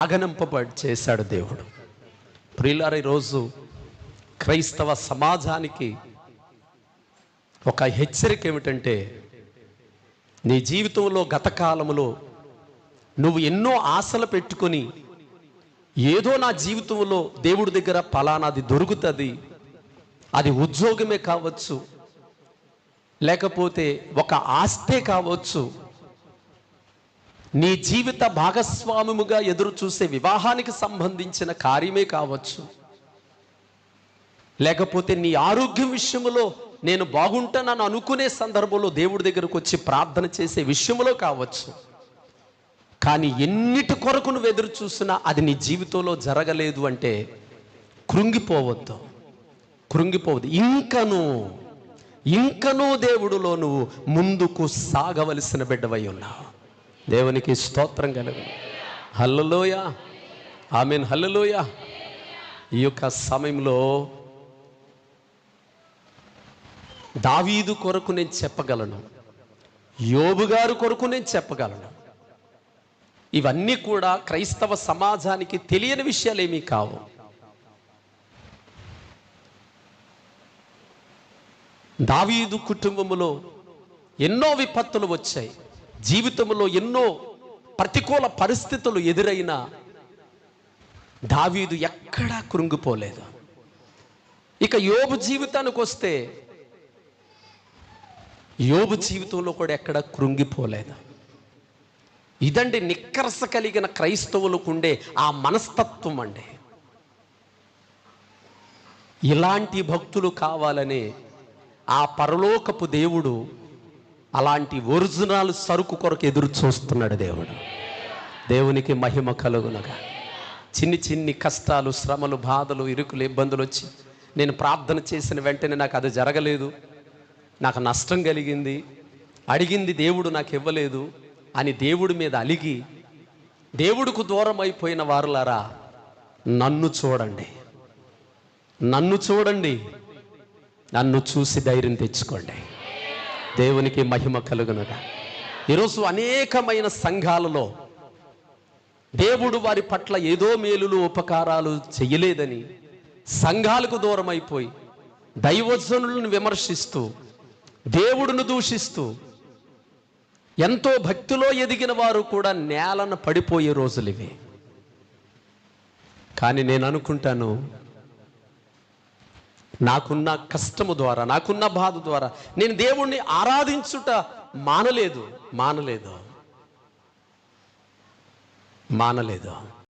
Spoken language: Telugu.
అగనంపబడి చేశాడు దేవుడు. ప్రియులార రోజు క్రైస్తవ సమాజానికి ఒక హెచ్చరిక ఏమిటంటే నీ జీవితంలో గత నువ్వు ఎన్నో ఆశలు పెట్టుకొని ఏదో నా జీవితంలో దేవుడి దగ్గర ఫలానాది దొరుకుతుంది అది ఉద్యోగమే కావచ్చు లేకపోతే ఒక ఆస్తే కావచ్చు నీ జీవిత భాగస్వామ్యముగా ఎదురు చూసే వివాహానికి సంబంధించిన కార్యమే కావచ్చు. లేకపోతే నీ ఆరోగ్యం విషయంలో నేను బాగుంటానని అనుకునే సందర్భంలో దేవుడి దగ్గరకు వచ్చి ప్రార్థన చేసే విషయంలో కావచ్చు. కానీ ఎన్నిటి కొరకు నువ్వు ఎదురు చూసినా అది నీ జీవితంలో జరగలేదు అంటే కృంగిపోవద్దు. కృంగిపోవద్దు. ఇంకను ఇంకనూ దేవుడిలో నువ్వు ముందుకు సాగవలసిన బిడ్డవై ఉన్నావు. దేవునికి స్తోత్రం కలుగు. హల్లలోయ. Amen hallelujah. ఈ యొక్క సమయంలో దావీదు కొరకు నేను చెప్పగలను యోబు గారు కొరకు నేను చెప్పగలను. ఇవన్నీ కూడా క్రైస్తవ సమాజానికి తెలియని విషయాలేమీ కావు. దావీదు కుటుంబంలో ఎన్నో విపత్తులు వచ్చాయి. జీవితంలో ఎన్నో ప్రతికూల పరిస్థితులు ఎదురైనా దావీదు ఎక్కడా కృంగిపోలేదు. ఇక యోబు జీవితానికి వస్తే యోబు జీవితంలో కూడా ఎక్కడ కృంగిపోలేదు. ఇదండి నిక్కరస కలిగిన క్రైస్తవులకు ఉండే ఆ మనస్తత్వం అండి. ఇలాంటి భక్తులు కావాలని ఆ పరలోకపు దేవుడు అలాంటి ఒరిజినల్ సరుకు కొరకు ఎదురు చూస్తున్నాడు దేవుడు. దేవునికి మహిమ కలుగునగా. చిన్ని చిన్ని కష్టాలు శ్రమలు బాధలు ఇరుకులు ఇబ్బందులు వచ్చి నేను ప్రార్థన చేసిన వెంటనే నాకు అది జరగలేదు. నాకు నష్టం కలిగింది. అడిగింది దేవుడు నాకు ఇవ్వలేదు అని దేవుడి మీద అలిగి దేవుడికి దూరం అయిపోయిన వారులారా నన్ను చూడండి. నన్ను చూడండి. నన్ను చూసి ధైర్యం తెచ్చుకోండి. దేవునికి మహిమ కలుగునగా. ఈరోజు అనేకమైన సంఘాలలో దేవుడు వారి పట్ల ఏదో మేలులు ఉపకారాలు చేయలేదని సంఘాలకు దూరం అయిపోయి దైవజనులను విమర్శిస్తూ దేవుడును దూషిస్తూ ఎంతో భక్తిలో ఎదిగిన వారు కూడా నేలన పడిపోయే రోజులు ఇవి కానీ నేను అనుకుంటాను నాకున్న కష్టము ద్వారా నాకున్న బాధ ద్వారా నేను దేవుణ్ణి ఆరాధించుట మానలేదు మానలేదు. మానలేదు.